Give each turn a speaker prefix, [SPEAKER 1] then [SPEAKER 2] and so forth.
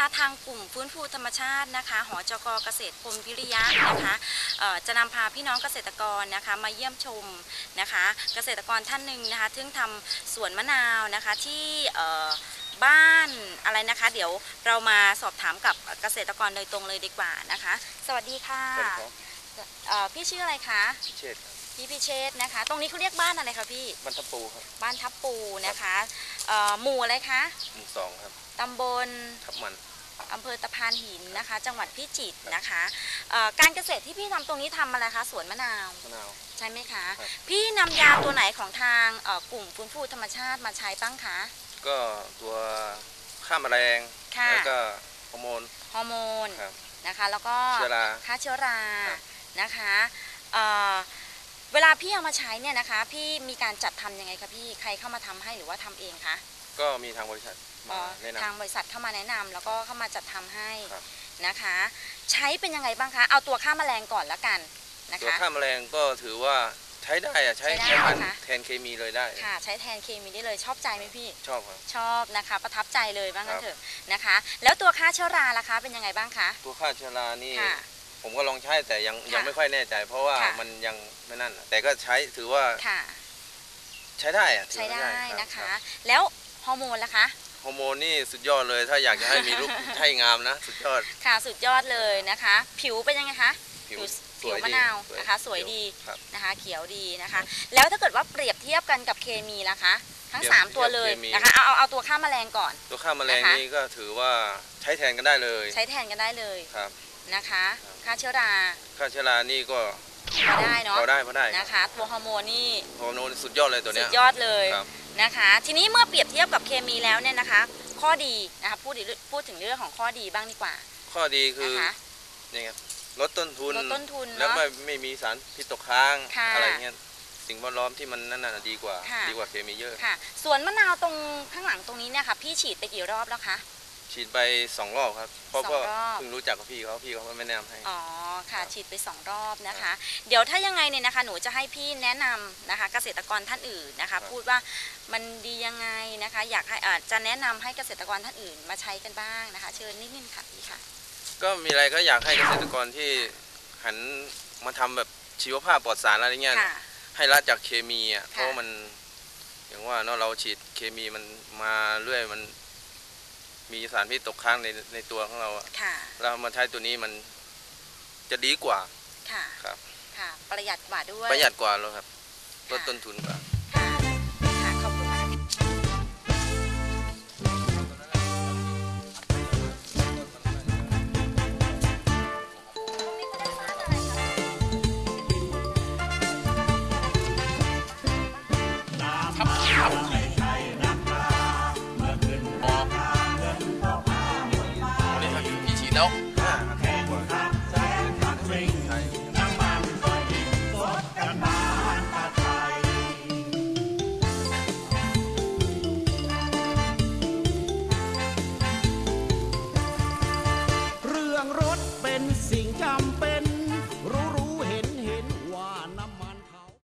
[SPEAKER 1] นี้นะคะทางกลุ่มฟื้นฟูธรรมชาตินะคะ หอจกเกษตรพรหมวิริยะนะคะเอ่อจะนำพาพี่น้องเกษตรกรนะคะมาเยี่ยมชมนะคะ เกษตรกรท่านหนึ่งนะคะซึ่งทำสวนมะนาวนะคะที่เอ่อบ้านอะไรนะคะ เดี๋ยวเรามาสอบถามกับเกษตรกรโดยตรงเลยดีกว่านะคะ สวัสดีค่ะ
[SPEAKER 2] สวัสดีครับ
[SPEAKER 1] เอ่อพี่ชื่ออะไรคะ
[SPEAKER 2] พิเชษครับ
[SPEAKER 1] พี่พิเชษนะคะ ตรงนี้เขาเรียกบ้านอะไรคะพี่
[SPEAKER 2] บรรทปูครับ
[SPEAKER 1] บ้านทับปูนะคะเอ่อหมู่อะไรคะ
[SPEAKER 2] หมู่สองครับ
[SPEAKER 1] ตำบล
[SPEAKER 2] ทับมัน
[SPEAKER 1] อำเภอตะพานหินนะคะ จังหวัดพิจิตรนะคะเอ่อการเกษตรที่พี่ทำตรงนี้ทำอะไรคะสวนมะนาว
[SPEAKER 2] มะนาว
[SPEAKER 1] ใช่ไหมคะ
[SPEAKER 2] ครับ
[SPEAKER 1] พี่นำยาตัวไหนของทางเอ่อกลุ่มฟื้นฟูธรรมชาติมาใช้บ้างคะ
[SPEAKER 2] ก็ตัวฆ่าแมลง
[SPEAKER 1] ค่ะ
[SPEAKER 2] แล้วก็ฮอร์โมน
[SPEAKER 1] ฮอร์โมน
[SPEAKER 2] ครับ
[SPEAKER 1] นะคะ แล้วก็
[SPEAKER 2] เชื้อรา
[SPEAKER 1] ฆ่าเชื้อรา
[SPEAKER 2] ครับ
[SPEAKER 1] นะคะเอ่อเวลาพี่เอามาใช้เนี่ยนะคะ พี่มีการจัดทำยังไงคะพี่ใครเข้ามาทำให้หรือว่าทำเองคะ
[SPEAKER 2] ก็มีทางบริษัท
[SPEAKER 1] อ๋
[SPEAKER 2] มา
[SPEAKER 1] อ
[SPEAKER 2] แนะน
[SPEAKER 1] ทางบริษัทเข้ามาแนะนำแล้วก็เข้ามาจัดทำให้
[SPEAKER 2] ครับ
[SPEAKER 1] นะคะ ใช้เป็นยังไงบ้างคะ เอาตัวฆ่าแมลงก่อนละกันนะำ
[SPEAKER 2] ตัว
[SPEAKER 1] คะ
[SPEAKER 2] ฆ่าแมลงก็ถือว่าใช้ได้อะใช้
[SPEAKER 1] ใช้
[SPEAKER 2] ใช้
[SPEAKER 1] ได้
[SPEAKER 2] พัน
[SPEAKER 1] นะคะ
[SPEAKER 2] แทนเคมีเลยได้
[SPEAKER 1] ค่ะ ใช้แทนเคมีได้เลยชอบใจไหมพี่
[SPEAKER 2] ชอบครับ
[SPEAKER 1] ชอบนะคะ ประทับใจเลยบ้างกั
[SPEAKER 2] ครั
[SPEAKER 1] น
[SPEAKER 2] บ
[SPEAKER 1] เถอะนะคะ แล้วตัวฆ่าเชื้อราล่ะคะ เป็นยังไงบ้างคะ
[SPEAKER 2] ตัวฆ่าเชื้อรานี่
[SPEAKER 1] ค่ะ
[SPEAKER 2] ผมก็ลองใช้แต่ยัง
[SPEAKER 1] ค่ะ
[SPEAKER 2] ยังไม่ค่อยแน่ใจ เพราะว่า
[SPEAKER 1] ค่ะ
[SPEAKER 2] มันยังไม่นั่นอะแต่ก็ใช้ถือว่า
[SPEAKER 1] ค่ะ
[SPEAKER 2] ใช้ได้อะถือ
[SPEAKER 1] ใช้
[SPEAKER 2] ว่า
[SPEAKER 1] ได้
[SPEAKER 2] รับ
[SPEAKER 1] นะคะ
[SPEAKER 2] รับ
[SPEAKER 1] แล้วฮ อร์โมนล่ะคะ
[SPEAKER 2] ฮอร์โมนนี่สุดยอดเลยถ้าอยากจะให้มีลูกใช่งามนะ สุดยอด
[SPEAKER 1] ค่ะสุดยอดเลยนะคะ ผิวเป็นยังไงคะ
[SPEAKER 2] ผิว
[SPEAKER 1] ผิว
[SPEAKER 2] ส
[SPEAKER 1] ผิว
[SPEAKER 2] วย
[SPEAKER 1] มะ
[SPEAKER 2] ดี
[SPEAKER 1] นาวนะคะ สวย
[SPEAKER 2] เขี
[SPEAKER 1] ดี
[SPEAKER 2] ครับ
[SPEAKER 1] นะคะ เขียวดีนะคะ แล้วถ้าเกิดว่าเปรียบเทียบกันกับเคมีล่ะคะ ทั้ง
[SPEAKER 2] เปรียบ
[SPEAKER 1] สามตัวเลย
[SPEAKER 2] เทียบเคมี
[SPEAKER 1] นะคะเอาเอาเอาตัวฆ่าแมลงก่อน
[SPEAKER 2] ตัวฆ่าแมลง
[SPEAKER 1] นะคะ
[SPEAKER 2] นี่ก็ถือว่าใช้แทนกันได้เลย
[SPEAKER 1] ใช้แทนกันได้เลย
[SPEAKER 2] ครับ
[SPEAKER 1] นะคะ
[SPEAKER 2] ครับ
[SPEAKER 1] ฆ่าเชื้อรา
[SPEAKER 2] ค่าเชื้อรานี่ก็
[SPEAKER 1] พอได้เนาะ
[SPEAKER 2] พอได้พอได้
[SPEAKER 1] นะคะ ตัวฮอร์โมนนี่
[SPEAKER 2] ฮอร์โมนสุดยอดเลยตัว
[SPEAKER 1] สุ
[SPEAKER 2] เนี้ย
[SPEAKER 1] ดยอดเลย
[SPEAKER 2] ครับ
[SPEAKER 1] นะคะ ทีนี้เมื่อเปรียบเทียบกับเคมีแล้วเนี่ยนะคะ ข้อดีนะคะพูดถึงพูดถึงเรื่องของข้อดีบ้างดีกว่า
[SPEAKER 2] ข้อดีคือ
[SPEAKER 1] นะคะ
[SPEAKER 2] นี่ครับลดต้นทุน
[SPEAKER 1] ลดต้นทุน
[SPEAKER 2] แล้ว
[SPEAKER 1] เนาะ
[SPEAKER 2] ไม่ไม่มีสารพิษตกค้าง
[SPEAKER 1] ค่ะ
[SPEAKER 2] อะไรเงี้ยสิ่งแวดล้อมที่มันนั่นน่ะดีกว่า
[SPEAKER 1] ค่ะ
[SPEAKER 2] ดีกว่าเคมีเยอะ
[SPEAKER 1] ค่ะ สวนมะนาวตรงข้างหลังตรงนี้เนี่ยค่ะ พี่ฉีดไปกี่รอบแล้วคะ
[SPEAKER 2] ฉีดไปสองรอบครับเพราะ
[SPEAKER 1] สอง
[SPEAKER 2] ก็
[SPEAKER 1] รอบ
[SPEAKER 2] เพิ่งรู้จักกับพี่เขาพี่เขาก็ไม่แนะนำให้
[SPEAKER 1] อ๋อค่ะ
[SPEAKER 2] ครับ
[SPEAKER 1] ฉีดไปสองรอบนะคะ เดี๋ยวถ้ายังไงเนี่ยนะคะ หนูจะให้พี่แนะนำนะคะ เกษตรกรท่านอื่นนะคะพูดว่ามันดียังไงนะคะ อยากให้เอ่อจะแนะนำให้เกษตรกรท่านอื่นมาใช้กันบ้างนะคะ เชิญนิดนึงค่ะพี่ค่ะ
[SPEAKER 2] ก็มีอะไรก็อยากให้เกษตรกรที่หันมาทำแบบชีวภาพปลอดสารอะไรเงี้ย
[SPEAKER 1] ค่ะ
[SPEAKER 2] ให้ละจากเคมีอะ
[SPEAKER 1] ค่ะ
[SPEAKER 2] เพราะว่ามัน อย่างว่าเนาะเราฉีดเคมีมันมาเรื่อยมัน มีสารพิษตกค้างในในตัวของเราอะ
[SPEAKER 1] ค่ะ
[SPEAKER 2] เรามาใช้ตัวนี้มันจะดีกว่า
[SPEAKER 1] ค่ะ
[SPEAKER 2] ครับ
[SPEAKER 1] ค่ะประหยัดกว่าด้วย
[SPEAKER 2] ประหยัดกว่าแล้วครับลด
[SPEAKER 1] ค่ะ
[SPEAKER 2] ต้นทุนกว่า แล้ว
[SPEAKER 3] เรื่องรถเป็นสิ่งจำ